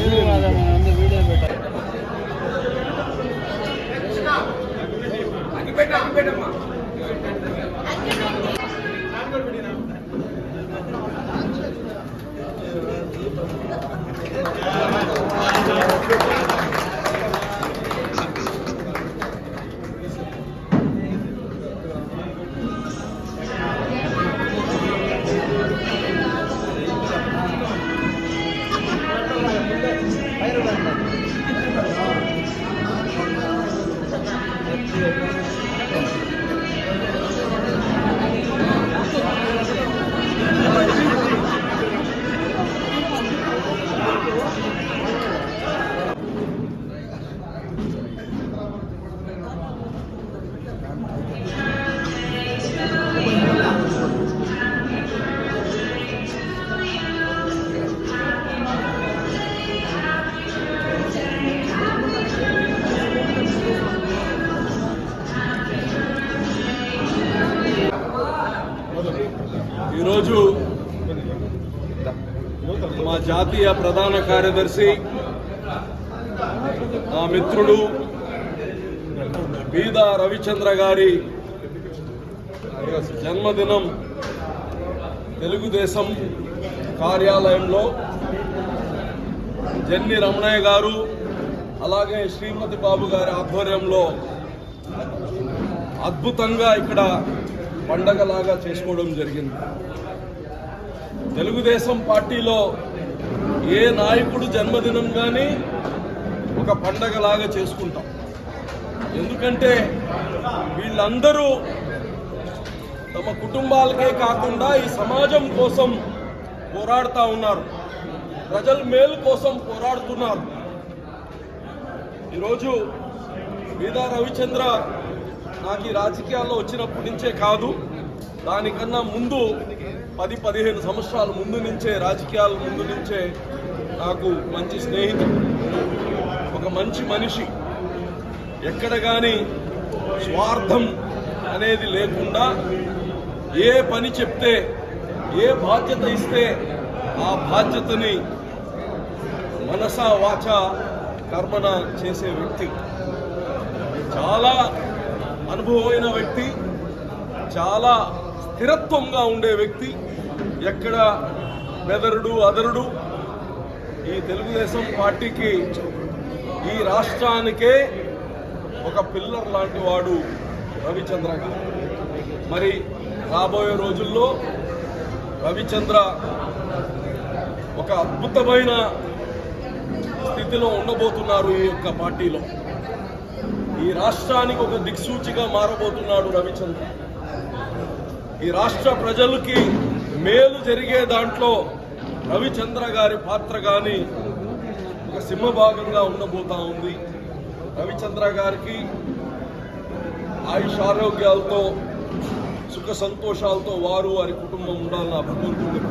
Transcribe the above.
వీడియోలు ఈరోజు మా జాతీయ ప్రధాన కార్యదర్శి మా మిత్రుడు బీద రవిచంద్ర గారి జన్మదినం తెలుగుదేశం కార్యాలయంలో. జన్ని రమణయ్య గారు అలాగే శ్రీమతి బాబు గారి ఆధ్వర్యంలో అద్భుతంగా ఇక్కడ పండగలాగా చేసుకోవడం జరిగింది. తెలుగుదేశం పార్టీలో ఏ నాయకుడు జన్మదినం కానీ ఒక పండగలాగా చేసుకుంటాం. ఎందుకంటే వీళ్ళందరూ తమ కుటుంబాలకే కాకుండా ఈ సమాజం కోసం పోరాడుతూ ఉన్నారు. ప్రజల మేలు కోసం పోరాడుతున్నారు. ఈరోజు బీదా రవిచంద్ర నాకు ఈ రాజకీయాల్లో వచ్చినప్పటి నుంచే కాదు దానికన్నా ముందు పది పదిహేను సంవత్సరాల ముందు నుంచే రాజకీయాల ముందు నుంచే నాకు మంచి స్నేహితుడు ఒక మంచి మనిషి. ఎక్కడ కానీ స్వార్థం అనేది లేకుండా ఏ పని చెప్తే ఏ బాధ్యత ఇస్తే ఆ బాధ్యతని మనసా వాచ కర్మన చేసే వ్యక్తి. చాలా అనుభవమైన వ్యక్తి చాలా స్థిరత్వంగా ఉండే వ్యక్తి ఎక్కడ బెదరుడు అదరుడు ఈ తెలుగుదేశం పార్టీకి ఈ రాష్ట్రానికే ఒక పిల్లర్ లాంటి వాడు రవిచంద్ర గారు. మరి రాబోయే రోజుల్లో రవిచంద్ర ఒక అద్భుతమైన స్థితిలో ఉండబోతున్నారు ఈ యొక్క పార్టీలో. ఈ రాష్ట్రానికి ఒక దిక్సూచిగా మారబోతున్నాడు రవిచంద్ర ఈ రాష్ట్ర ప్రజలకి మేలు జరిగే దాంట్లో రవిచంద్ర గారి పాత్ర కానీ ఒక సింహభాగంగా ఉండబోతా ఉంది. రవిచంద్ర గారికి ఆయుష్ ఆరోగ్యాలతో సుఖ సంతోషాలతో వారు వారి కుటుంబం ఉండాలని నా భగవంతుడిని